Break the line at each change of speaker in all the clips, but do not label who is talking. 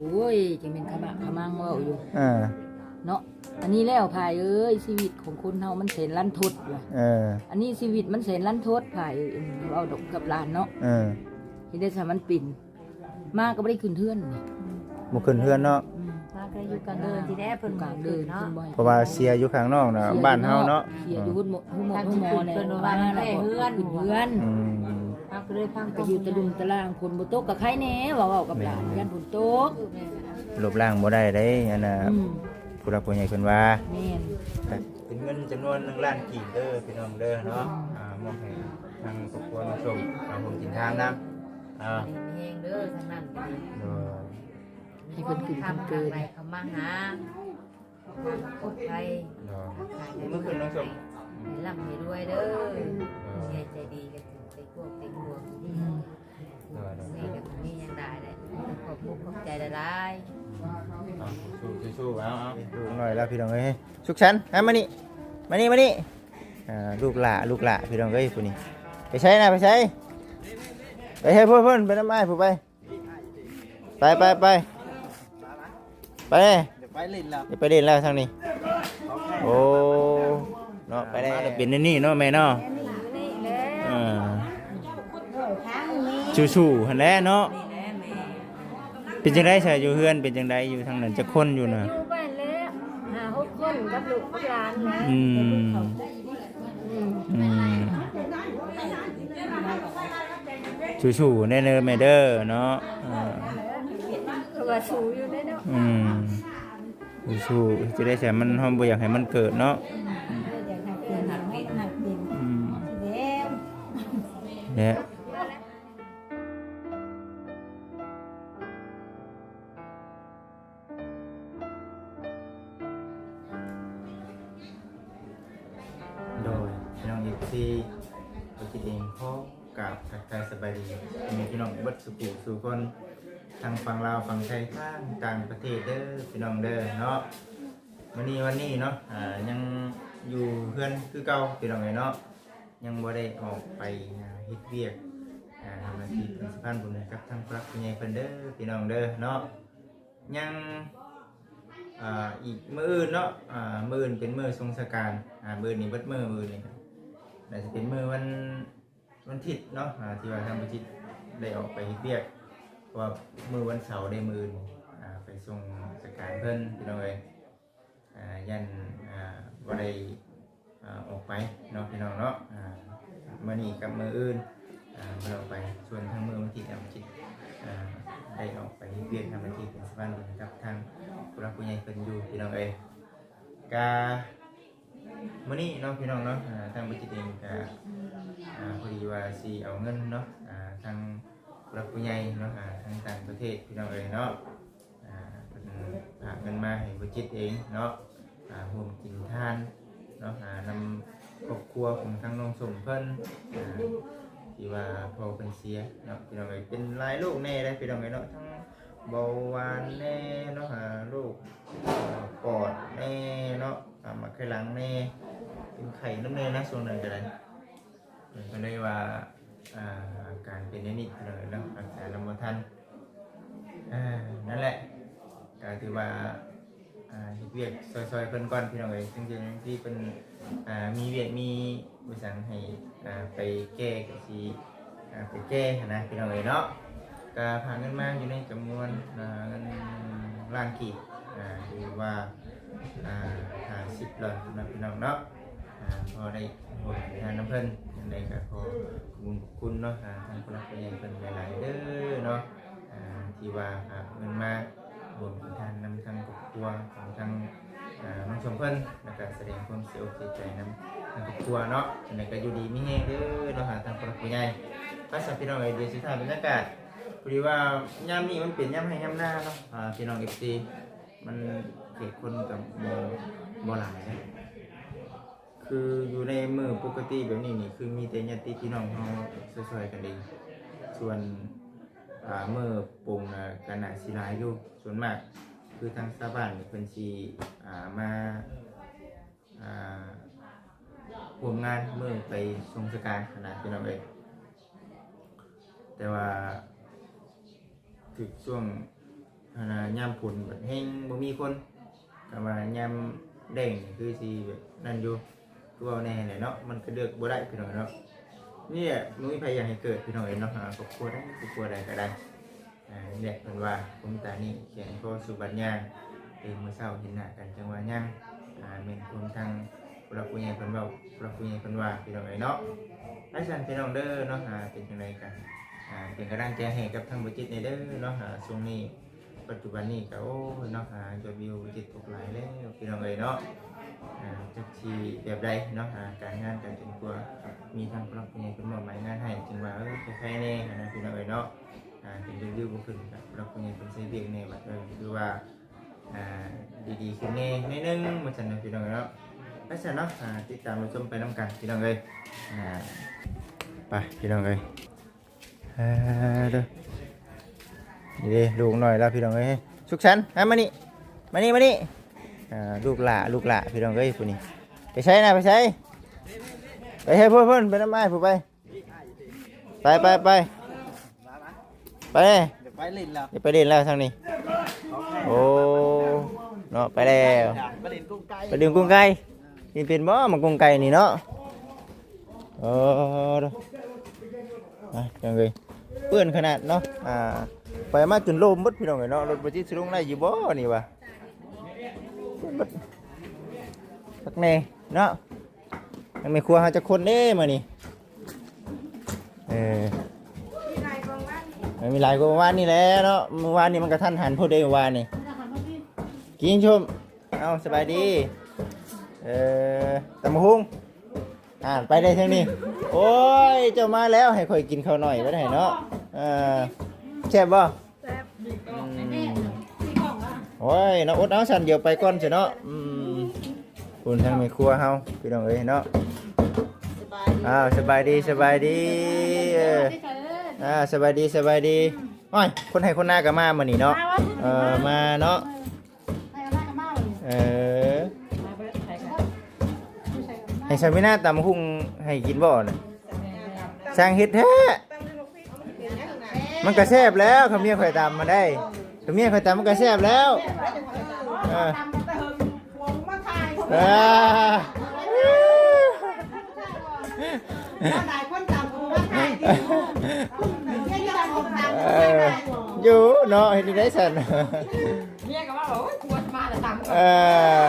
โอ้ยจังเป็นขมะขมังเว่าอยู่
อ่า
เนาะอันนี้แล้วพายเอ้ยชีวิตของคนเฮามันแสนลันทดว่ะ
เออ
อันนี้ชีวิตมันแสนลันทดพายเอ้ยเอาดอกกับหลานเนาะ
เออ
เฮ็ดได้ซะมันปิ่นมาก็บ่ได้ขึ้นเทือนนี่
บ่ขึ้นเฮือนเนาะ
อืม
มาก็อยู่กลางเดินที่แรกเพิ่น
กลางเดิน
เนาะ
ขึ้นบ่ให้
เพราะว่าเสียอยู่ข้างนอกน่ะบ้านเฮาเนาะ
เสียอยู่หุ่นหมดหุ่นหมด
ทาง
หุ่นหมอ
ที่
เนี่ย
เพิ่นว่ามันได้เฮือน
ขึ้นเฮือน
อืม
เอาก็เลยฟัง
ก็อยู่ตะลุมตะล่างฝนบ่ตกกับใครแหน่ว่าเว้ากับหลานยันฝนตก
ลบล้างบ่ได้เด้อันน่ะ
อืม
ผู้รักผู้ใหญ่เพิ่นว่า
แม่น
เป็นเงินจำนวน1ล้านกีบเด้อพี่น้องเด้อเนาะอ่ามอบให้ทางครอบครัวน้องชมเอาผมกินทานนํอ่า
เฮงเด้อทางนั้นก็ดี
เออ
ให้เพิ่นขึ้น
ทำ
เพิ่น
ทาง
เกิน
ไหนเขามาหาความปลอดภัย
เนาะ
ขายได้
เมื่อคืนน้องชม
ให้ร่ำให้รวยเด้อเฮียใจดีกันใจ หลาย
เอาสู้ๆสู้ๆเอาเอาลูกหน่อยแล้วพี่น้องเอ้ยสุขสันต์ฮะมานี่มานี่มานี่อ่าลูกหล่าลูกหล่าพี่น้องเอ้ยผู้นี้ไปใช้นะไปใช้ไปให้เพื่อนเพื่อนไปน้ำไม้ผู้ไปไปไปไปไป
เดี๋ยวไปเล่นแล้ว
เดี๋ยวไปเล่นแล้วทางนี้โอ้เนาะไปได้เป็นนี่นี่เนาะแม่เนาะอ่าชูๆหันแหล้วเนาะ
ๆนี่แหละแม่
เป็นจังไดใช่อยู่เฮือนเป็นจังไดอยู่ทางนั้นจะคนอยู่น่ะ
อยู่บ้านแล้วหาหกคนกับลูกกับหลานนะ
อืมอืมชูๆแน่เนอแม่เด้อเนาะอ่า
ก็ว่าสูอยู่ได้เนาะ
อืมชูๆจะได้ใช่มันเฮาบ่อยากให้มันเกิดเนาะ
เพื่อนหักดินหักดิน
อืม
แล้ว
เนี่ย ฝั่งลาวฝั่งไทยทางต่างประเทศเด้อพี่น้องเด้อเนาะวันนี้วันนี้เนาะอ่ายังอยู่เพื่อนคือเก่าพี่น้องเลยเนาะยังบ่ได้ออกไปอ่าเฮ็ดเวียกอ่าทำหน้าที่เป็นสะพานบุญให้กับทางพระผู้ใหญ่เพิ่นเด้อพี่น้องเด้อเนาะยังอ่าอีกมื้ออื่นเนาะอ่ามื้ออื่นเป็นมื้อทรงสการอ่ามื้อนี้เบิดมื้อมื้อนี้ครับน่าจะเป็นมือวันวันอาทิตย์เนาะอ่าที่ว่าทางวันอาทิตย์ได้ออกไปเฮ็ดเรียกเพราะ ว่ามือวันเสาร์ได้มือนี่อ่าไปส่งสการเพิ่นพี่น้องเอ้ยอ่ายันอ่าบ่ได้อ่าออกไปเนาะพี่น้องเนาะอ่ามื้อนี้กับมืออื่นอ่าบ่ได้ออกไปส่วนทางมือวันทิตย์ทางวันอาทิตอ่าได้ออกไปเฮ็ดเรียกทางวันอาทิตย์เป็นสะพานบุญกับทางผู้รักผู้ใหญ่เพิ่นอยู่พี่น้องเอ้ยกามื่อนี้เนาะพี่น้องเนาะทางบริษัทเองก็อ่าพอดีว่าสีเอาเงินเนาะทาง ผู้รับผู้ใหญ่เนาะอ่าทางต่างประเทศพี่น้องเอ๋ยเนาะอ่าเพิ่นฝากเงินมาให้บริษัทเองเนาะอ่าร่วมกินทานเนาะอ่านำครอบครัวของทางน้องสมเพิ่นอ่าที่ว่าพอเป็นเสียเนาะพี่น้องเอ๋ยเป็นหลายลูกแน่เลยพี่น้องเอ๋ยเนาะทั้งเบาหวานแน่เนาะอ่าลูกปอดแน่เนาะอ่ามาไข้หลังแน่เป็นไข่น้ำเนยนะส่วนหนึ่งก็ได้ก็เลยว่า อาการเป็นอย่างนี้เลยเนาะรักษาลำบทันอ่านั่นแหละก็ถือว่าอ่าเฮ็ดเวียกซอยๆเพิ่นก่อนพี่น้องเอ้ยจริงๆที่เป็นมีเวียกมีบริษัทให้ไปแก้ก็สิอ่าไปแก้นะพี่น้องเอ้ยเนาะก็พานเงินมาอยู่ในจำนวนเงินล้านกีบอ่าหรือว่าอ่าห้าสิบล้านนะพี่น้องเนาะ อ่าพอได้บทงานน้ำเพิ่นยังไงก็ขอขอบคุณขอบคุณเนาะอ่าทางผู้รักผู้ใหญ่เพิ่นหลายๆเด้อเนาะอ่าที่ว่าหาเงินมารวมทานนำทางครอบครัวของทางอ่าน้องชมเพิ่นแล้วก็แสดงความเสียอกเสียใจนำทางครอบครัวเนาะยังไงก็อยู่ดีมีแฮงเด้อเนาะหาทางผู้รักผู้ใหญ่ภาษาพี่น้องเอ้ยเดียวสิถ่ายบรรยากาศพอดีว่ายามนี้มันเป็นยามให้ยามหน้าเนาะอ่าพี่น้อง FC มันเขตคนกับบ่บ่หลายนะ คืออยู่ในมือปกติแบบนี้นี่คือมีแต่ญาติพี่น้องเขาช่วยๆกันเองส่วนอ่ามือปรุงน่ะกันน่ะสิหลายอยู่ส่วนมาก คือทางชาวบ้านนี่เพิ่นสิอ่ามาอ่าร่วมงานเมื่อไปทรงสการขนาดพี่น้องเองแต่ว่าถึกช่วงน่ะยามผุนแบบแห้งบ่มีคนก็ว่ายามแดงนี่คือสิแบบนั่นอยู่ คือว่าแน่แหละเนาะมันก็เลือกบ่ได้พี่น้องเนาะนี่แหละนุ้ยพยายามให้เกิดพี่น้องเนาะหาครอบครัวได้ครอบครัวใดก็ได้อ่านี่แหละเพิ่นว่าผมตานี่เขียนก็สุบัญญาตื่นมื้อเช้าเห็นหน้ากันจังว่ายังอ่าแม่นคนทางพรักผู้ใหญ่เพิ่นเว้าผู้รักผู้ใหญ่เพิ่นว่าพี่น้องเนาะไอ้สันพี่น้องเด้อเนาะอ่าเป็นจังไดกันอ่าเป็นกำลังใจให้กับทางบริจิตในเด้อเนาะหาช่วงนี้ ปัจจุบันนี้ก็โอ้ยเนาะหายอดวิวบริจิตตกหลายแล้วพี่น้องเอ้ยเนาะอ่าจักทีแบบใดเนาะหาการงานการเป็นตัวมีทางพลังเป็นเป็นมอบหมายงานให้จึงว่าเออใครๆแน่นะพี่น้องเอ้ยเนาะอ่าเป็นรีวิวบ่ขึ้นกับพลังเป็นเป็นใช้เบียกแน่บัดเออคือว่าอ่าดีๆขึ้นแน่นิดนึงมันซั่นนะพี่น้องเอ้ยเนาะไปซั่นเนาะอ่าติดตามรับชมไปนํกันพี่น้องเอ้ยอ่าไปพี่น้องเอ้ยเออเด้อ นี่เด้ลูกหน่อยแล้วพี่น้องเอ้ยสุขสันต์มามานี่มานี่มานี่อ่าลูกหล่าลูกหล่าพี่น้องเอ้ยผู้นี้ไปใช้นะไปใช้ไปให้เพื่อนเพื่อนไปน้ำไม้ผู้ไปไปไปไปไป
เดี๋ยวไปเล่นแล้ว
เดี๋ยวไปเล่นแล้วทางนี้โอ้เนาะไปแล้ว
ไปเล่นกุ้งไก่
ไปดึงกุ้งไก่กินเป็นบ่มันกุ้งไก่นี่เนาะเออเด้อมาจังเลยเปื้อนขนาดเนาะอ่า ไปมาจนโลมหมดพี่น้องเอ้ยเนาะรถบัสสิลงได้อยู่บ่นี่วะบดสักแน่เนาะยังไม่ครัวหาจะคนเด้มานี่เออไม่มีหลายกว่าวานนี่แหละเนาะเมื่อวานนี่มันกระทันหันพูดได้เมื่อวานนี่กินชมเอาสบายดีเออตำบักหุงอ่าไปได้ทางนี้ โอ้ยเจ้ามาแล้วให้ค่อยกินข้าวหน่อยไว้ได้เนาะอ่า แซ่บบ่แซ่บโอ้ยน้องอดเอาสันเดี๋ยวไปก่อนเสียเนาะอืมคุณทางแม่ครัวเฮาพี่น้องเอ้ยเนาะอ้าวสบายดีสบายดีเอออ่าสบายดีสบายดีโอ้ยคนให้คนหน้าก็มามื้อนี้เนาะเออมาเนาะเออให้ชาวินาตำหุ่งให้กินบ่น่ะสร้างเฮ็ดแท้ มันก็แซ่บแล้วขาวเมียข่อยตำมาได้ขาวเมียข่อยตำมันก็แซ่บแล้วเออเออเอออยู่เนาะเฮ็ดได้สั่น
เมียก็ว่าโอ้ยควรมาแต่ตาม
เออ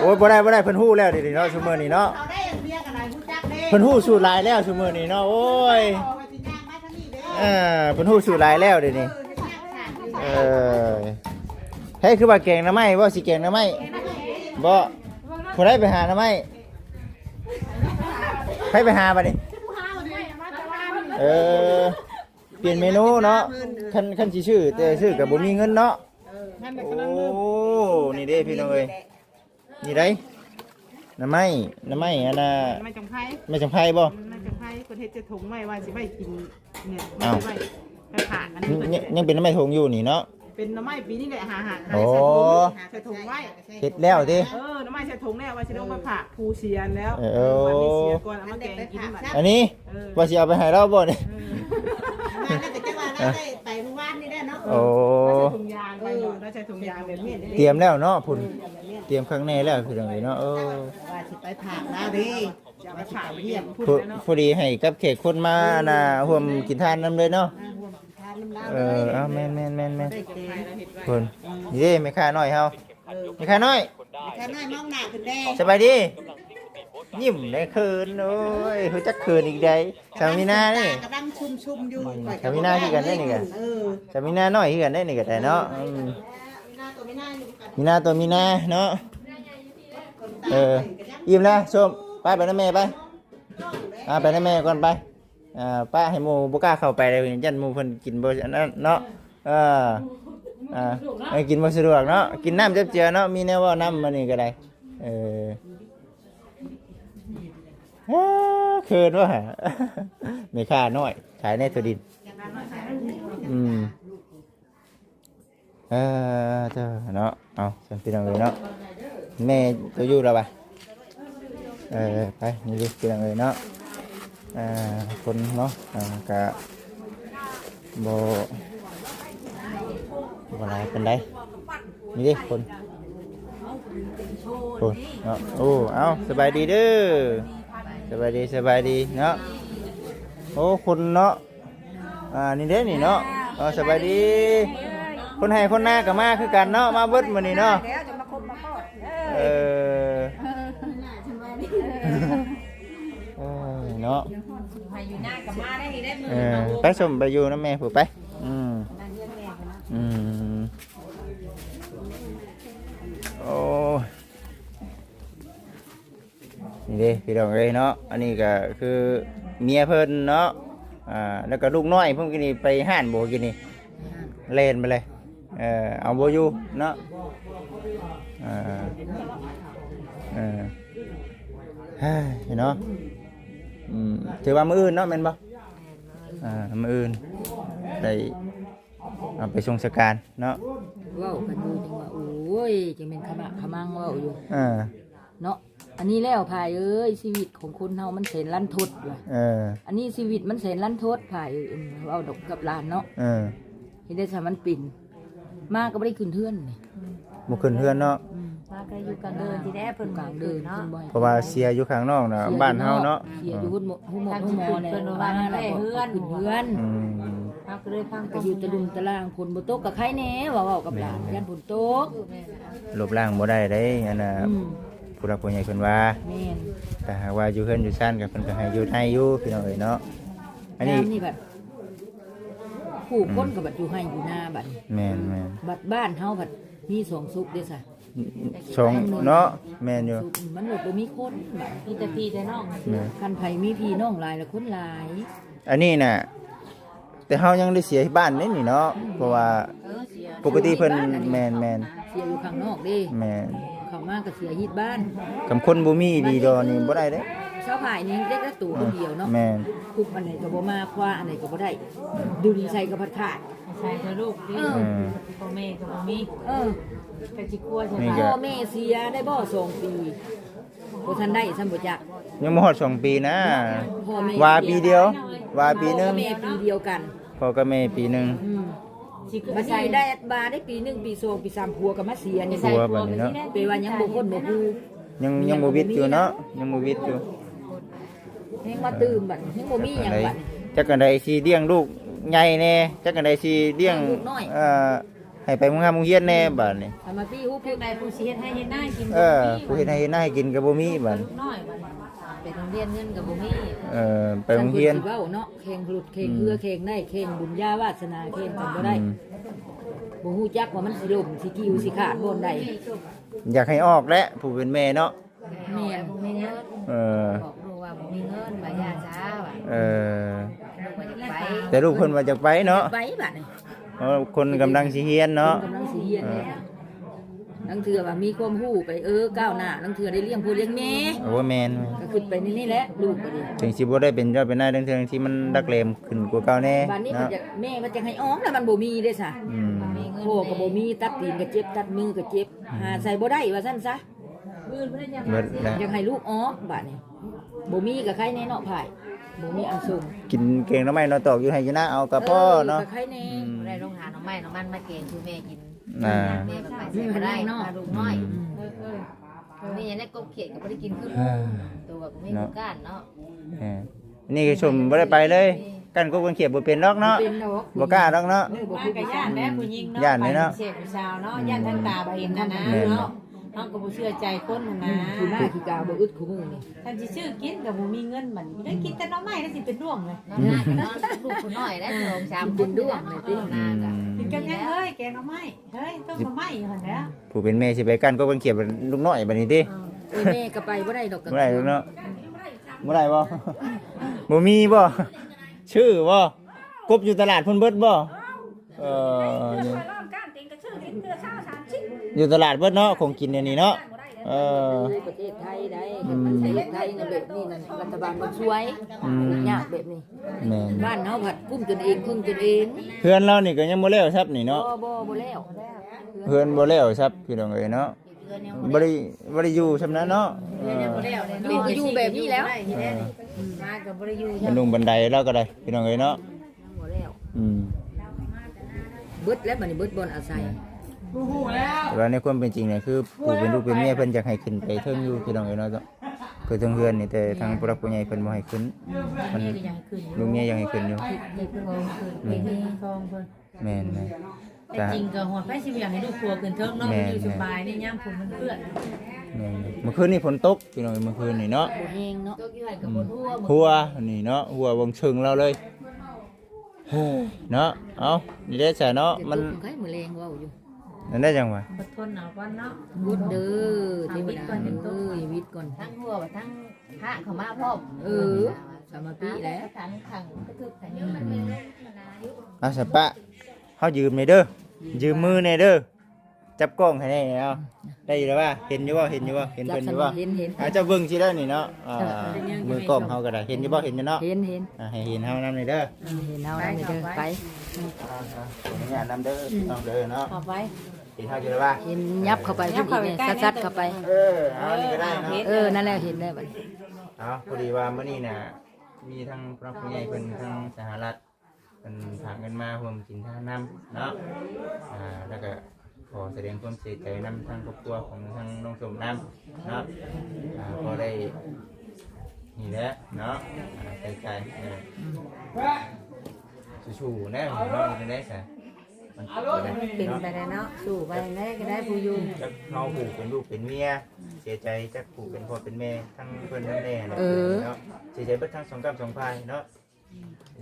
โอ้ยบ่ได้บ่ได้เพิ่นฮู้แล้วเดี๋ยวนี้เนาะซุมื้อนี้เนาะ
เขาได้เรียกอะไรผู้จักเด้
เพิ่นฮู้สูตรหลายแล้วซุมื้อนี้เนาะโอ้ย
เด้
เออเพิ่นฮู้สูตรหลายแล้วเดี๋ยวนี้
เออสิย่างขาดอยู่
เออเฮ้ยคือว่าแกงหน้ำไม้บ่สิแกงหน้ำไม้บ่ผู้ใดไปหาหน้ำไม้ใครไปหาบัดนี้เออเปลี่ยนเมนูเนาะคันคันสิชื่อแต่ชื่อก็บ่มีเงินเนาะโอ้นี่เด้พี่น้องเอ้ยนี่ได้ห น้ำไม้หน้ำไม้อันน่ะ
ไม่จำไพ่
ไม่จำไพ่บ่
ไม่จำไพ่คนเฮ็ดจะถุงไว้ว่าสิไว้กินเนี่ย
อ้าว
ไว้ไปผ่านอัน
ยั
นี้
งยังเป็นหน้ำไม้ทงอยู่นี่เนาะ
เป็นน้ำไม้ปีนี้แหละหาหาหา
โอ้
ใส่ถุงไว้
เฮ็ดแล้วติ
เออน้ำไม้ใส่ถุงแล้วว่าสิลงมาผ่าภูเชียนแล้ว
เออ
วันนี้เสียก่อนเอามาแกงกินบัด
อันนี้
เออ
ว่าสิเอาไปให้เราบ่เนี่ย
น่าจะจังว่าได้ไปเมื่อวาน นี่ได้เนาะ
โอ้
ใส่ถุงยางไปเนาะแล้วใส่ถุงยางแบบนี้
เตรียมแล้วเนาะพุ่นเตรียมข้างในแล้วคือจังไดเนาะเออ
ว่าสิไปผ่าแล้วดิจะไปผ่าไปเยี่ยมพูด
พอ
แล้วเนาะ
พอดีให้กับแขกคนมาน่ะร่วมกินทานนํเลยเนาะ
อ่าห่วงทานน้ำลาย
เออเอาแม่นแม่นแม่นแม่น
ได้เกง
พุ่นนี่เด้แม่ค้าน้อยเฮาแม่ค้าน้อย
แค่น้อยมองหน้าขึ้นแดง
สบายดี ยิ้มได้คืนโอ้ยรู้จักคืนอีกได้สามีนานี่
กระดังชุ่มชุ่มๆอยู่
สามีนาคือกันได้นี่กัน
เออ
สามีนาน้อยคือกันได้นี่ก็ได้เนาะอืม
มีหน้าตัวไม่น่าอยู่กัน
มีนาตัวมีนาเนาะเอออิ่มแล้วส้มไปไปนะแม่ไปอ่าไปนะแม่ก่อนไปอ่าป้าให้หมูบุกล้าเข้าไปเลยยันหมูเพิ่นกินบ่อันนั้นเนาะเอออ่าให้กินบ่สะดวกเนาะกินน้ำเจียวๆเนาะมีแนวว่าน้ำมานี่ก็ได้เออ เอ้อเขินว่ะไม่ค่าน้อย ขายในตัวดิน อืมเออเจ้าเนาะเอาฉันพี่น้องเลยเนาะแม่ตัวอยู่แล้วปะเออไปนี่ลูกพี่น้องเลยเนาะอ่าคนเนาะอ่ากะโบอะไรเป็นไรนี่ดิคนโอ้เนาะโอ้เอาสบายดีเด้อ สบายดีสบายดีเนาะโอ้คนเนาะอ่านี่เด้นี่เนาะเออสบายดี คนให้คนหน้าก็มาคือกันเนาะมาเบิดมื้อนี้เนาะ
แล้วจะมาคบมาพอด
เออเออเนาะ
พาอยู่หน้ากับมาได้ได้มือ
เออไปสมไปอยู่น้ำแม่ผู้ไปอืม
นั่นเรื่องแม่ไปนะ
อืมโอ้ย นี่เด้พี่น้องเอ้ยเนาะอันนี้ก็คือเมียเพิ่นเนาะอ่าแล้วก็ลูกน้อยเพิ่นกินนี่ไปห้านโบกินนี่เล่นไปเลยเออเอาโบอยู่เนาะอ่าเออเฮ้ยเนาะอืมถือว่ามืออื่นเนาะแม่นบ่อ่ามืออื่นได้เอาไปชงสการเนาะ
เว้ากันอยู่จังว่าโอ้ยจังเป็นขมะขมังเว้าอยู่
เออ
เนาะ อันนี้แล้วพายเอ้ยชีวิตของคนเฮามันแสนลันทดว่ะ
เออ
อันนี้ชีวิตมันแสนลันทดพายเอ้ยเว้าดอกกับหลานเนาะ
เออ
เฮ็ดได้ซะมันปิ่นมาก็บ่ได้ขึ้นเทือนนี่
บุขึ้นเพื่อนเนาะ
อืม
มาก็อยู่กันเดินที่แรกเพิ่น
กลางเดิน
เนาะ
ขึ้นบ่ให้
เพราะว่าเสียอยู่ข้างนอกนะบ้านเฮาเนาะ
เสียอยู่หุ่นหมดหุ่นหมด
ทาง
หุ่นหมอ
ที่
เนี่ย
เพิ่นว่ามันได้เฮือน
ขึ้นเฮือน
อืม
มาก็เลยฟัง
ก็อยู่ตะลุมตะลางฝนบ่ตกกับใครแหน่ว่าเว้ากับหลานยันฝนตก
ลบล้างบ่ได้เด้อันน่ะ
อืม
ผู้รักผู้ใหญ่เพิ่นว่า
แม่น
แต่หากว่าอยู่เฮือนอยู่ซ่านก็เพิ่นก็ให้อยู่ให้อยู่พี่น้องเอ้ยเนาะอันนี้
น้ำนี่บัดผู้คนก็บัดอยู่ให้อยู่หน้าบัด
แม่นแม่น
บัดบ้านเฮาบัดมีสองสุขเด้ซะ
ชงเนาะแม่นอยู่
สุขมันบ่บ่มีคนบัด
มีแต่พี่แต่น้อง
แม่น
คันไผมีพี่น้องหลายแล้วคนหลาย
อันนี้น่ะ แต่เฮายังได้เสียบ้านนี่นี่เนาะเพราะว่า
เออเสีย
ปกติเพิ่นแม่นแม่น
เสียอยู่ข้างนอกเด้
แม่น
เข้ามาก็เสียฮีดบ้าน
คำคนบ่มีดีดอนี่บ่ได้เด้
ชาวผายนี่เด็กละตัวคนเดียวเนาะ
แม่น
คุกอันไหนก็บ่มาคว้าอันไหนก็บ่ได้ ดึงใส่ก็พัดขาด
ใช่เธอลูกดิ
เออ
เออ
พ่อแม่ก็บ่มี
เออ
แต่สิกลัวใช่
นี่
ไหม
ก็
พ่อแม่เสียได้บ่สองปีบ่ทันได้ซ้ำบ่จัก
ยังบ่ฮอดสองปีนะ
พ่อแม่
ว่าปีเดียว ว่าปีหนึง
พ่อแม่ปีเดียวกัน
พ่อกับแม่ปีหนึง
อืม
สิ
บัดนี้ได้บาได้ปีหนึงปีสองปีสามผัวก็มาเสียนี่
ผัวบัดนี้เนาะ
เปว่ายังบ่คนบ่ฮู้
ยังยังบ่วิทย์อยู่เนาะยังบ่วิทย์อยู่
แฮงมาตื่มบัดยังบ่มีหยังบัด
จักกันไดสิเลี้ยงลูกใหญ่แน่จักกันไดสิเลี้ยง
ลูกน้อย
เอ่อให้ไปมุ่งหามุ่งเฮียนแน่บัดนี้
ทำมาพี่ฮู้
ผู้
พี่
ใดผู้สิเฮ็ดให้เฮ็ดหน้ากิน
เออผู้เฮ็ดให้เฮ็ดนาให้กินก็บ่มีบัด
ลูกน้อยบัด เป็นโรงเรียนเงินก็บ่มี
เออไปโรงเรียน
เว้าเนาะแข่งหลุดแข่งเรือแข่งได้แข่งบุญญาวาสนาแข่งกันบ่ได้
อืม
บ่ฮู้จักว่ามันสิล่มสิกิ้วสิขาดบ่อนใด
อยากให้ออกแหละผู้เป็นแม่เนาะ
แม่น
บ่มีเงิน
เออ
บอกลูกว่าบ่มีเงินบ่ย่าช้าว่ะ
เออ
ลูกว่าจะไป
แต่ลูกเพิ่นว่าจะไปเนาะ
ไปบัดนี้
เพราะคนกำลังสิเฮียนเนาะ
กำลังสิเรียนแล้ว ลังเทื่อว่ามีความรู้ไปเออก้าวหน้าลังเทื่อได้เลี้ยงผู้เลี้ยงแม่
โอ้แม่น
ก็ขึ้นไปนี่นี่แหละลูกก็ดี
ถึงสิบ่ได้เป็นยอดเป็นนายเรื่องเทื่อที่มันดักเลมขึ้นกว่าเก่าแน่
บัดนี้มัน
เนาะ
จะแม่มันจะให้อ้อมแล้วมันบ่มีเด้ซะ
อืม
มีเงิน
พ่อก็บ่มีตัดตีนก็เจ็บตัดมือก็เจ็บหาใส่บ่ได้ว่าซั่นซะ
มื้อเพิ่นยัง
เบิดแล้ว
อยากให้ลูกอ้อมบัดนี้บ่มีก็ใครแน่เนาะไผบ่มีอันส่ง
กินเก่งหน้ำไม้เนาะตอกอยู่ให้อยู่นะเอากับพ่อเนาะ
ก็ใครแน่
อืม
ได้ลงหาน้องไม้น้องมันมาเกณฑ์คือแม่กิน
อ่า
แม่ไปใส่บ่ได้เนาะลูกน้อยนี่ยังได้กบเขียดก็บ่ได้กินคือตัวแบบไม่มีก้านเนาะ
เออนี่ก็ชมบ่ได้ไปเลย กันก็คนเขียบบ่เป็นดอกเนาะ
เป็นดอก
บ่กล้าดอกเนาะ
เออบ่
มากับย่านแม่ผู้หญิงเนาะ
ย่านเลยเนาะ
ไปเสพผู้สาวเนาะย่านทางตาบ่เห็นนะนะ
แม่น
เนาะ เฮาก็บ่เชื่อใจคนนั่นนะ
คือหน้าคือกาวบ่อึดคู่มือนี่
ท่านสิชื่อกินก็บ่มีเงินบัดนี้ได้กินแต่หน้อไม้แล้วสิเป็นร่วงเลย
น้องหน้ากับน้องลูกผู้น้อยได้สองสามคนด้วงเลยที่นาก็
กินกันยังเฮ้ยแกงหน้อไม้เฮ้ยต้มหน้อไม้อยู่หั่นแหละ
ผู้เป็นแม่สิไปกันก็คนเขียบลูกน้อยบัดนี้ติ
เอ้ยแม่ก็ไปบ่ได้ดอกกลาง
บ่ได้
คื
ดอก
น
เนาะบ่ได้บ่บ่มีบ่ชื่อบ่กบอยู่ตลาดเพิ่นเบิดบ่เออนี่ อยู่ตลาดเบิดเนาะของกินอันนี้เนาะเออ
ในประเทศไทยได้ประเทศไทยน่ะแบบนี้นั่นรัฐบาลมันช่วย
อืม
ยากแบบนี้
แม่น
บ้านเฮาผัดกุ้มตนเองพึ่งตนเอง
เพื่อนเรานี่ก็ยังบ่แล้วครับนี่
บ่
เนาะ
บ่บ่แล้ว
เพื่อนบ่แล้วครับพี่น้องเอ้ยเนาะบ่ได้บ่ได้อยู่ซำนั้นเนาะเออ
นี่ก็อยู่แบบนี้แล้ว
มากับบ่ได้อยู่
มันลงบันไดเราก็ได้พี่น้องเอ้ยเนาะ
บ่แล้ว
อืม
เบิดแล้วบัดนี้เบิดบอนอาศัย
แต่ว่าในความเป็นจริงเนี่ยคือปู่เป็นลูกเป็นเมียเพิ่นอยากให้ขึ้นไปเทิงอยู่พี่น้องเอ้ยเนาะจ้ะคือเทิงเฮือนนี่แต่ทางผู้รักผู้ใหญ่เพิ่นบ่ให้ขึ้นมัน
นี่ก็ยังขึ้นอยู่
ลูกเมียยังให้ขึ้นอยู่
เด็กเพิ่งเอาคืน
ไปที่คลองเพิ่น
แม่นแม่น
แต่จริงก็หัวไปสิอยากให้ลูกครัวขึ้นเทิงเนาะอยู่สบายนี่ย่ามฝนมันเปื้อน
แม่นเมื่อคืนนี่ฝนตกพี่น้องเอ้ยเมื่อคืนนี่เนาะ
บ่แห้งเนาะ
ตัวกี่หันกับบนหัว
หัวนี่เนาะหัววงเชิงเราเลยเฮ้ยเนาะเอานี่ได้ใส่เนาะ
เดี๋ยว
มัน
ตกใครมื้อแรงเว้าอยู่
นั่นได้จังหวะ
อดทนเอาก่อนเนาะ
บุดเด้อเทวดา
เอาวิทย์ก่อนเป็นต้น
เอ้ยวิทย์ก่อน
ทั้งหัวทั้งพระเขามาพ่อ
เออ สมาธิแล้ว
ทั้งขังกระทึกแต่นี่มันเป็นมนายุ
เอาสปะเฮายืมในอยเด้อยืมมือในอยเด้อจับกล้องให้แน่เอาได้อยู่แล้วว่าเห็นอยู่บ่เห็นอยู่บ่เห็น
จั
เพิ่
บ
นอ
สัน
ยู่บ่
เห็นเห็น
อาจจะเบิ่งสิได้นี่เนาะอ่ามือกล้องเฮาก็ได้เห็นอยู่บ่เห็นอยู่เนาะ
เห็นเห็น
อ่าให้เห็นเฮานำนี่เด้อ
เออเห็นเอาแล้วนี่เด้อไป
อ่าๆขออนุญาตนำเด้อเอาเด้อเนาะ
เอาไว้
เห็นเฮาอยู่แล้วว่า
เห็นยับเข้าไป
ยับเข้าไป
อีก
ใกล้
เนี่ยซัดๆเข้าไป
เออเอานี่ก็ได้เนาะ
เออ นั่นแหละเห็นแล้วบัดนี้
เอาพอดีว่ามื้อนี้น่ะมีทั้งพระผู้ใหญ่เพิ่นทั้งสหรัฐเพิ่นฝากเงินมาร่วมกินทานน้ำเนาะอ่าแล้วก็ขอแสดงความเสียใจนำทางครอบครัวของทางน้องสมน้ำเนาะอ่าพอได้นี่แหละเนาะอ่าใจใจเออชูๆนะเนาะมันได้ซะ มันก็ได้
เป็น
เนาะ
ไปได้เนาะสู่ไปได้ก็ได้ผู้อยู่
จักเฮาผูกเป็นลูกเป็นเมียเสียใจจักผูกเป็นพ่อเป็นแม่ทั้งเพิ่นทั้งแม่เนาะเนาะเสียใจเบิดทั้งสองกับสองฝ่ายเนาะ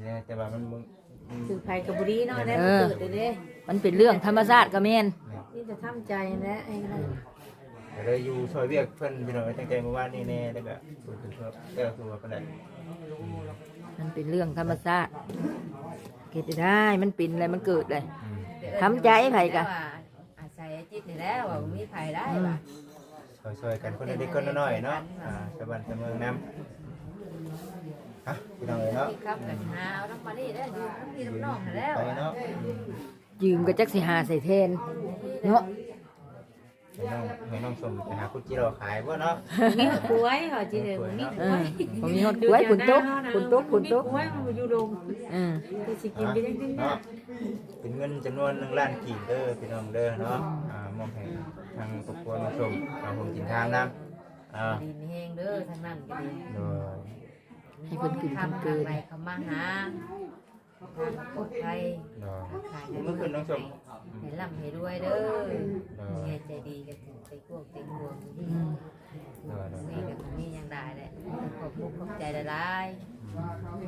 เนี่ยแต่ว่ามันมึงมัน
คือภัยกับบุรีเนาะได้บ่เกิดเด้เด้
มันเป็นเรื่องธรรมชาติก็แม่น
นี่จะทำใจนะไอ้นั่น
ก็เลยอยู่ช่วยเวียกเพิ่นพี่น้องตั้งใจเมื่อวานนี้แน่แล้วก็พูดถึงเพิ่นเด้อคือว่าปานใด
มันเป็นเรื่องธรรมชาติเกิดได้มันเป็นอะไรมันเกิดเลย
อืม
ทำใจไผกะ
อาศัยจิตนี่แล้วว่ามีไผได้ว่ะ
ช่วยๆกันคนละเล็กคนละน้อยเนาะอ่าชาวบ้านชาวเมืองนำฮะพี่น้องเอ้ยเนาะ
ที่ครับกันหาเอาน้ำมานี่ได้อยู่น้ำพี่น้ำน้องแล้ว
ไปเนาะอืม
ยืมก็จักสิหาใส่แทน เนาะ
ให้น้องให้น้องสมไปหาคุดจิโร่ขายบ่เนาะ
มีกล้วยเหรอจีเด้มีก
เอ
ล้ว
อยผมมีฮอดกล้วยปุ่นตุ๊กปุ่นตุ๊กปุ่นตุ๊ก
มีกล้วยมันอยู่ดง
เออ
ก็สิกินไปได้ขึ้น
เนาะเป็นเงินจำนวนหนึ่งล้านกีบเด้อพี่น้องเด้อเนาะอ่ามอบให้ทางครอบครัวน้องสมเอาผมกินทานน้ำอ่า
ดินแห้งเด้อทางนั้นก็ดี
โดย
ให้เพิ่นกิน
ทำ
เพิ่น
ทาง
เกิน
ไหนเขามาหา ทางปลอดภัย
โดย
ขาย
เมื่อคืนน้องสม
ให้ร่ำให้รวยเด้อแม่ใจดีกันใจกวงใจกวง
อืม
โดยโดย
นี่ก็มีอย่างได้แหละขอบมุกขอบใจหลาย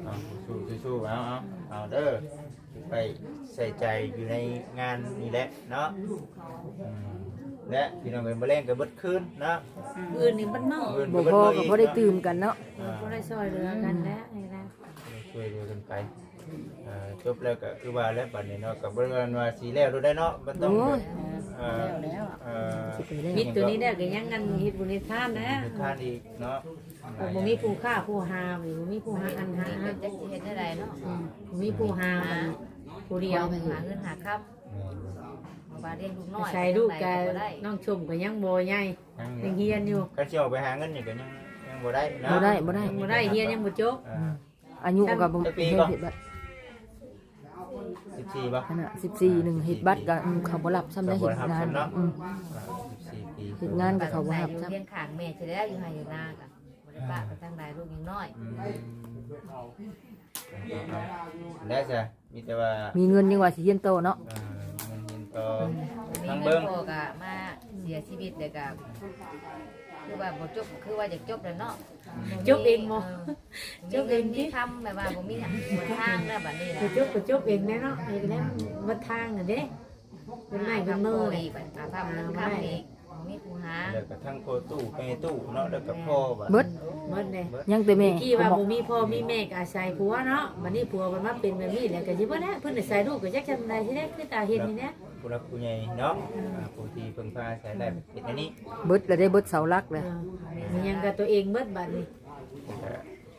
เอาสู้สู้สู้เอาเอาเอาเด้อไปใส่ใจอยู่ในงานนี่แหละเนาะอืมและพี่น้องเอ้ยมาเล่นกับเบิดคืนเนาะ
อื่นนี่มันเมา
คืน
บ่
เบิด
พอ
มื้
ก็
ก
พอได้ตื่มกันเนาะ
อ่า
ก็ได้ซอยเหลือกันแล้วไอ้นะ
ช่วยเหลือกันไป อ่าจบแล้วก็คือว่าแล้วบัดนี้เนาะกับบริวารว่าสีแล้วรู้ได้เนาะมันต้อง
โอ้ย
เอ่อเอ่อ
สิไปแล้ว
มิตรตัวนี้ได้ก็ยังกันเฮ็ดบุญเฮ็ดทานนะ
มีทานอีกเนาะ
บ่มีผู้ฆ่าผู้หาหรือบ่มีผู้หาอันหา
ๆ
หา
เป็นจักสิเฮ็ดได้ไรเนาะ
อืมบ่มีผู้หามันผู้เดียว
หาเงินหาครับมาเรียกลูกน้อย
ใส่ลูกแก
ได้
น้องชมก็ยังบ่ใหญ่
ยัง
ยังเฮียนอยู่
ก็เที่ยวไปหาเงินนี่ก็ยังยังบ่ได้เนาะ
บ่ได้บ่ได้
ยังบ่ได้เฮียนยังบ่จบ
อ่า
อายุก็บ่
จะปี
เฮ็
ก่
ด
อน
เฮ็ดบัตร
14บ่
ขนาด14หนึ่งเฮ็ดบัตรก็อืมเขาบ่รับซ้ำได้เฮ็ดงานอืม
อ่า14ปี
เฮ็ดงาน กับเขาบ่รับ
อยู่
ซ้ำ
เลี้ยงขางแม่จะได้อยู่ให้อยู่นากันบ่ได้ป้าไปตั้งใดลูกยังน้อย
อืมแล้วจ้ะมีแต่ว่า
มีเงินยังว่าสิเฮียนโตเนาะ
เอ่อเงินเย็นต่อ
มี
ทาง
เงิ
เบิ่
น
ง
พอก็มาเสียชีวิตเลยก็ คือว่าบ่จบคือว่าอยากจบแล้วเนาะ
จบเองบ่
จบเองที่ทำแบบว่าบ่มีหนทางแล้วบัดนี้
ก็
นะ
จบก็จบเองแน่เนาะเฮ็ดแล้ววัดทางน่ะเด้เป็นไม้เป็นมือ
อีกบัดมาทำนั้นทำอีกบ่ มีผู้หา
แล้วก็ทั้งพ่อตู้แม่ตู้เนาะแล้วก็พ่อบ่
เบิด
หมดเลย
ยังแต่แม่
กี่ว่าบ่มีพ่อมีแม่ก็อาศัยผัวเนาะบัดนี้ผัวมันมาเป็นแบบนี้แหละก็สิบ่ได้เพิ่นอาศัยลูกก็จักจำได้สิได้คือตาเห็นนี่นะ
ผู้รักผู้ใหญ่เนาะอ่าผู้ที่เพิ่งพาใช้ได้เป็นอันนี้
เบิดแล้วได้เบิดเสาหลัก
เอ
เลย
อมันยังกับตัวเองเบิดบัดนี้
ก็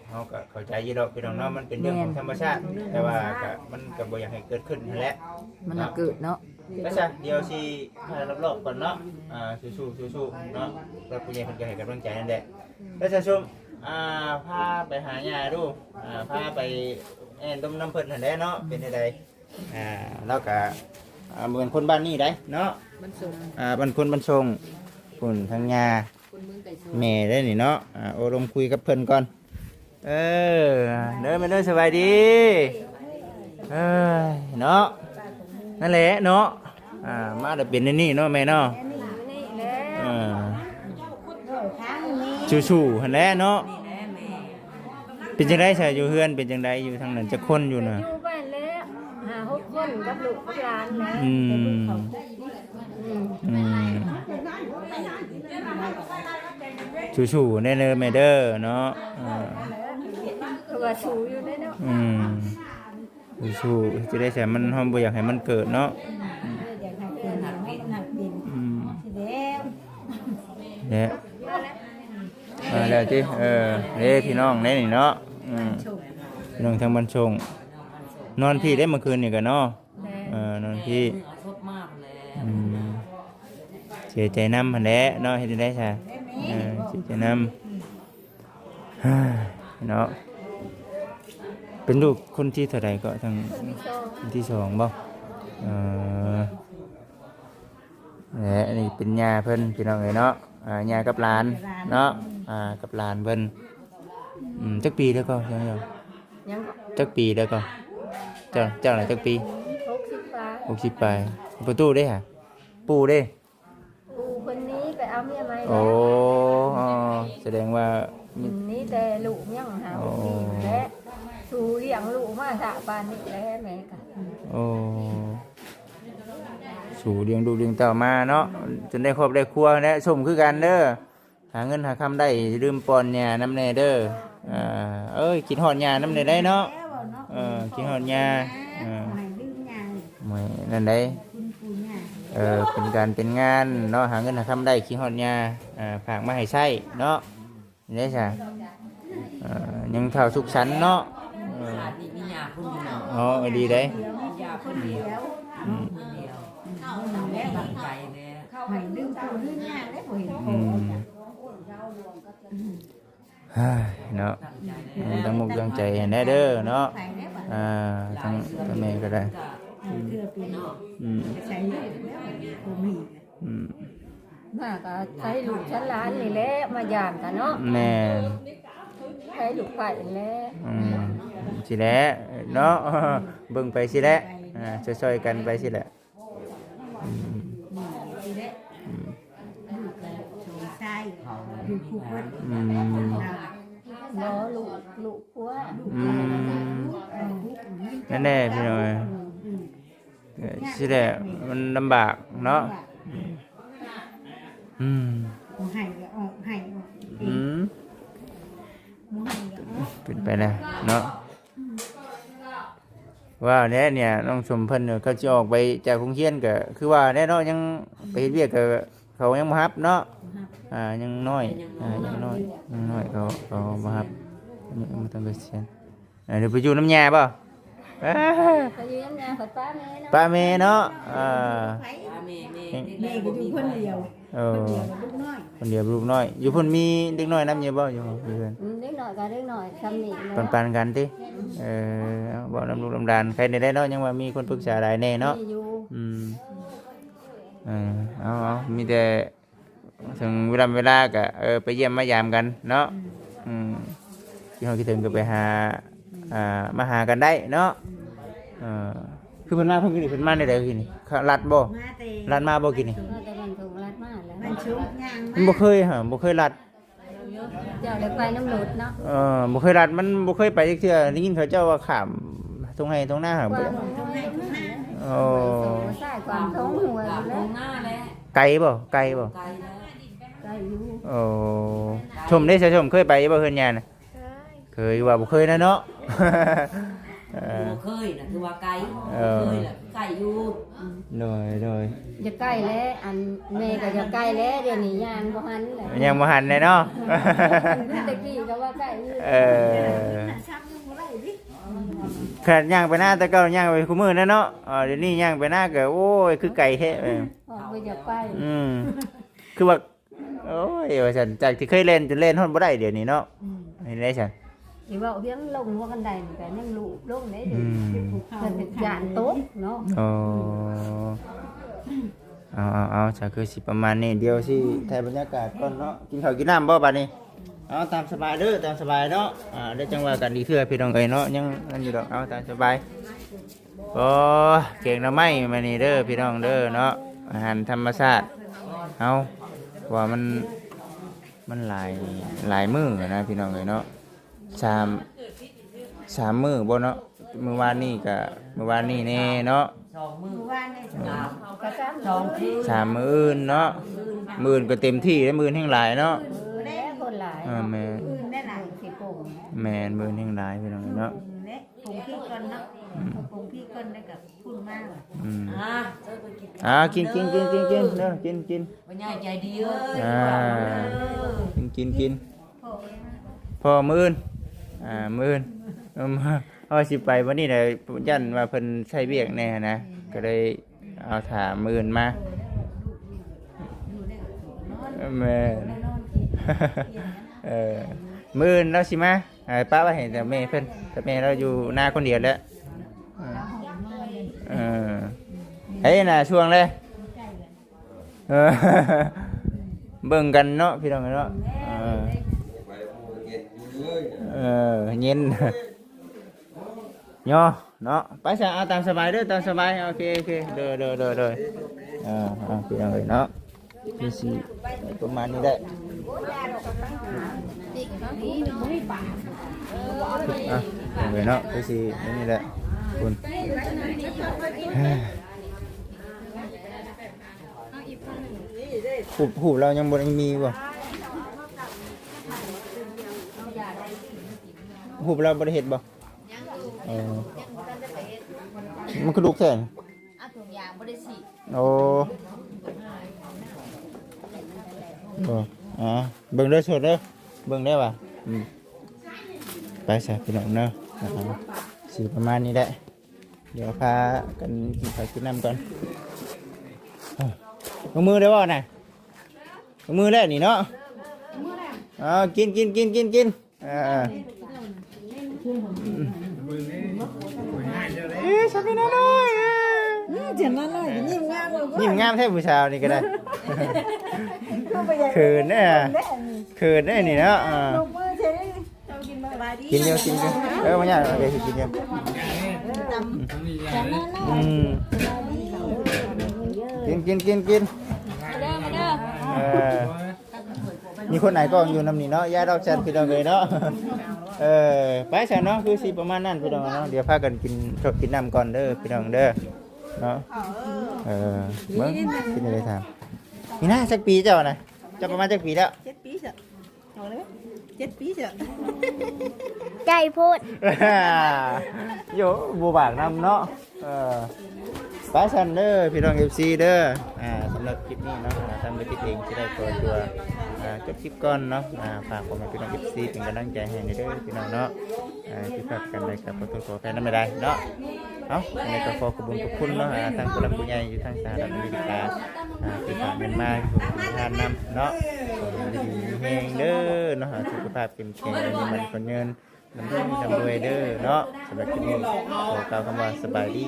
เขาก็เข้าใจอยี่ดอกพี่น้องเนาะมันเป็นเรื่องของธรรมชาติ แต่ว่าก็มันก็บ่อยากให้เกิดขึ้นนั่นแหละ
มันน่ะเกิดเนาะ
ก็ซะเดี๋ยวสิให้รอบๆก่อนเนาะอ่าสู้ๆสู้ๆเนาะรักผู้ใหญ่เพิ่นก็ให้กำลังใจนั่นแหละแล้วจะชมอ่าพาไปหาหญ้าดูอ่าพาไปแอนต้มน้ำเพิ่นนั่นแหละเนาะเป็นจังไดอ่าแล้วก็อ่าเหมือนคนบ้านนี้ได้เนาะ
มันส่ง
อ่าบ้านคนบ้านชงปุ่นทางยา
คนเมืองไก่ชน
แม่ได้นี่เนาะอ่าโอลมคุยกับเพิ่นก่อน เออ เด้อแม่เด้อสบายดี เอ้ยเนาะ นั่นแหละเนาะอ่ามาได้เป็นในนี่เนาะแม่เนาะเออชูๆหั่นแหละเนาะเป็นจังได๋ใช่อยู่เฮือนเป็นจังไดอยู่ทางนั้นจะคนอยู่น่ะ
อยู่บ้านแล้วหาหกคนกับลูกกับหลานนะ
อืม
อืม
อืมชูๆแน่เด้อแม่เด้อเนาะอ่า
เพราะว่าสูอยู่ได้เนาะ
อืม สู้ๆจะได้แต่มันห้องบ่อยากให้มันเกิดเนาะ
อยากให้เกิดหักดินหักดิน
อืม
สิแล้ว
เนี่ยเออแล้วจิเออเด้พี่น้องเด้นี่เนาะอืมพี่น้องทางบ้านชง นอนพี่ได้เมื่อคืนนี่กันเนาะเออนอนพี่
ชอบมากเลย
อืมเสียใจน้ำหันแหละเนาะเฮ็ดได้ใช่เออเสียใจน้ำฮ่าเนาะ เป็นลูกคนที่เท่าใดก็ทางคนที่สองบ่เออเนี่ยอันนี้เป็นยาเพิ่นพี่น้องเอ้ยเนาะอ่ายากับหลานเนาะอ่ากับหลานเพิ่นอืมจักปีแล้วก็ยังยัง
ยัง
จักปีแล้วก็เจ้าเจ้าไหนจักปี
หกสิบปลา
หกสิบปลายประตูได้ฮะปู่ได้
อูคนนี้ไปเอาเมียใหม่
โอ้
แล้ว
อ๋อแสดงว่ามี
นี่แต่ลูกยังหา
โอ้
และ สูเลี้ยงลูกมาสะปานนี่แหล้วแม่ก็
โอ้สู่เลี้ยงดูกเลี้ยงเต่ามาเนาะจนได้ครอบได้ครัวและสมคือกันเด้อหาเงินหาคำได้อย่าลืมปอนยาน้ำแน่เด้ออ่าเอ้ยกินหอดยาน้ำแน่ได้เนาะเออกินหอดยาเออไม่นั่นได้เออเป็นการเป็นงานเนาะหาเงินหาคำได้กินหอดยาอ่าฝากมาให้ใช้เนาะนี่ใช่เอ่อยังเท่าสุขสันเนาะ เออ
นี่มียาคนอยู่เนาะ
อ๋อดีได้
ยาคนเดียวคนเดียวแม่ตั้งใจเลย
ให้ดึงตัวดึงยากได้บ่เห็น
อืมเฮ้ยเนาะ
ตั้งใจเลย
ตั้งมุกตั้งใจให้แน่เด้อเนาะ
ใส่ได้บ่
อ่าทั้งทั้งแม่ก็ได้
เพื่อเป็น
อืม
ใส่ได้แล้วบ่มี
อืม
มาก็ใช้ลูกชั้นหลานนี่แหละมาย่างกันเนาะ
แม่
ใช้ลูกไผ่แหล้ว
อืม สิแหละเนาะเบิ่งไปสิแหละอ่าช่วยๆกันไปสิแหละอืม
สิได้ลูกก็โชว์ใส่อยู่คู่เพิ่น
อืม
รอลูกลูกผัว
อืมนั่นแน่พี่น้อยเออสิแหละมันลำบากเนาะอืม
บ่ให้ก็ออกให้ออก
อืม
บ่ให้ก็ออก
เป็นไปแล้วเนาะ ว่าเนี่ยเนี่ยน้องชมเพิ่นเนี่ยเขาจะออกไปจากโรงเรียนก็คือว่าแน่เนาะยังไปเฮ็ดเวียกก็เขายังบ่รับเนาะอ่ายังน้อยอ่ายังน้อยยังน้อยเขาเขาบ่รับยังบ่ต้องไปเสียนอ่าเดี๋ยวไปอยู่น้ำยาป่ะอ่า
ไปอยู่ยังไงผัดป้าแม่เนาะ
ป้าเมเนาะอ่า
ไผ
แม่แม่
แม่ก็อยู่คนเดียว
เอ
คน
อ
เดียวกับลูกน้อย
คนเดียวลูกน้อย อยู่เพิ่นมีเด็กน้อยนำอยู่บ่อยู่บ่อยู่เพิ่น
อืมเล็กหน่อยก็เล็กหน่อยทำนี่
ปัน
เนาะ
ปันๆกันติเออเอาบ่นำลูกนำดานใครได้ได้เนาะยังว่ามีคนปรึกษาได้แน่เนาะ
มีอยู่
อืมเออเอาเอามีแต่ถึงเวลาเวลาก็เออไปเยี่ยมมายามกันเนาะอืมที่เฮาคิดถึงก็ไปหาอ่ามาหากันได้เนาะเออคือเพิ่นมาเพิ่นกินนี่เพิ่นมาได้ไดกินนี่เขาลัดบ่
มาแต่
ลัดมาบ่กินนี่
เราแต่
ชุกย่าง
มันบ่เคยฮะบ่เคยลัด
เจ้าเลยไปน้ำหลุดเนาะ
เออบ่เคยลัดมันบ่เคยไปจักเทื่อได้ยินเขาเจ้าว่าข้ามตรงให้ตรงหน้าหา
ค
บ่
วาม
ได้
ทงให้ทงหน้า
โอ้
โอ้ใช่ความท้องหัว
หลับ
อยู่
ตร
แล้ว
งหน้าแล้ว
ไกลบ่ไกลบ่
ไกลแล้ว
ใกล้อยู่
โอ้ชมได้ใช่ชมเคยไปบ่เฮือนยาน่ะเคยว่าบ่เคยนะเนาะเออ
บ่เคยน่ะคือว่าไกล
เออ
เคยน่ะไกลอยู่
โดยโดย
จะใกล้แล้วอันแม่ก็จะใกล้แล้วเดี๋ยวนี้ย่างบ่หันแหละ
ยังบ่หันเลยเนาะ
ตะกี้ก็ว่าใกล้อยู่
เออ
ชักยังบ่ได้ดิ
ขนาดย่างไปหน้าแต่ก็ย่างไปคู่มือนะเนาะเออเดี๋ยวนี้ย่างไปหน้าก็โอ้ยคือไก่แท้เออ
ออกไปจะไป
อืมคือว่าโอ้ยว่าฉันจากที่เคยเล่นจนเล่นฮอดบ่ได้เดี๋ยวนี้เนาะเห็นได้ฉัน
อีว่าเพียงลงหัวกันไดนี่ก็ยังลูลงได้
อื
ดิ
ม
เพิ่นเป็นยานโต๊ะเนาะ
โอ้เอาเอาเอาจะคือสิประมาณนี้เดียวสิถ่ายบรรยากาศก่อนเนาะกินข้าวกินน้ำบ่บัดนี้เอาตามสบายเด้อตามสบายเนาะอ่าได้จังว่ากันดีเทื่อพี่น้องเอ้ยเนาะยังนั่นอยู่ดอกเอาตามสบายโอ้เก่งนะไม่มานี่เด้อพี่น้องเด้อเนาะอาหารธรรมชาติเอาว่ามันมันหลายหลายมื้อนะพี่น้องเอ้ยเนาะ สามสามมื้อบ่เนาะมื้อวานนี้ก็มื้อวานนี้แน่เนาะ
มือว่านนี่ก็สามสองคืน
สามมื้ออื่นเนาะมื้ออื่นก็เต็มที่แล้วมื้ออื่นแห่งหลายเนาะ
มือแล้คนหลาย
เออแม่น
อื่นได้หลายสิโป่ง
แม่นมื้ออื่นแห่งหลายพี่น้องเนาะ
เละปรุงพี่ก่อนเนาะปรุงพี่ก่อนได้กับพูดมากว่ะ
อืม
อ่าเจ้าไปกิน
อ่ากินกินกินกินกินเด้อกินกิน
บ่ใหญ่ใจดีเอ้ย
อ่ากินกินกิน
พ่อเองนะ
พอมื้ออื่น อ่ามื่นเอามาเอาสิไปวันนี้น่ะยันว่าเพิ่นใช้เวียกแน่นะ ก็เลยเอาถามมื่นมา
อยู่นอน
แม่เออมื่นเราสิมาอ่าป้าว่าเห็นแต่แม่เพิ่นแต่แม่เราอยู่หน้าคนเดียวแล้ว
แล้วเอ
อเฮ้ยน่ะช่วงเลย
เอ
อเบิ่งกันเนาะพี่น้องเนาะ เออเออเย็นย่อเนาะไปซะเอาตามสบายเด้อตามสบายโอเคโอเหละคุณหูหูเรายังบนมีบ่หูเราบริเหตุบ่เออมันคือลูกแข่ง
เอาถุงยางบ่ได้สิ
โอ้โอ้อ่าเบิ่งเด้อสดเด้อเบิ่งได้ป่ะอืมไปใส่พี่น้องเนาะนะครับสีประมาณนี้แหละเดี๋ยวพากันกินข้าวกินน้ำก่อนเอ้าลงมือได้บ่น่ะมือแรกนี่เนาะอ่ากินกินกินกินกินอ่า เอ๊ะสักนิดหน่อย
เจ็บมากเลยยิ้มงามเลย
ยิ้มงามแท้ผู้สาวนี่ก็ได้เขินเนี่ยเขินเนี่ยนี่เนาะอ่า
มือเฉยเรากินมาบายดี
กินเดียวกินเดียวเออมาเนี่ยเดี๋ยวสิกินเดียวอืมกินกินกินกินเออ มีคนไหนก็อยู่นำนี่เนาะย่าดอกจันพี่น้องเลยเนาะเออไปซะเนาะคือสิประมาณนั้นพี่น้องเนาะเดี๋ยวพากันกินชอบกินน้ำก่อนเด้อพี่น้องเด้อเนาะเออเบิ่งกินอะไรทำนี่นะสักปีเจ้านะเจ้าประมาณจักปีแล้ว
เจ็ดปีเสร็จเอาเลย เจ็ดปีเสร็จ
ใจพูด
โยบัวบากนำเนาะเออไปซันเด้อพี่น้องเอฟซีเด้ออ่าสำหรับคลิปนี้เนาะอ่าทำไปคิดเองที่ได้ตัวตัวอ่าจบคลิปก่อนเนาะอ่าฝากผมให้พี่น้องเอฟซีเป็นกำลังใจให้ในเด้อพี่น้องเนาะอ่าที่ฝากกันได้กับขอโทษขอแพ้นั่นไม่ได้เนาะเอาในก็ขอขอบคุณขอบคุณเนาะอ่าทางผู้หลักผู้ใหญ่อยู่ทางสหรัฐอเมริกาอ่าที่ฝากเงินมาทานนำเนาะขอให้ดี แห้งเด้อเนาะสุขภาพเข้มแข็งมีมันคนเงินน้ำด้วยลำด้วยเด้อเนาะสำหรับคลิปนี้ขอกล่าวคำว่าสบายดี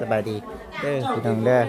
สบายดีเด้อพี่น้องเด้อ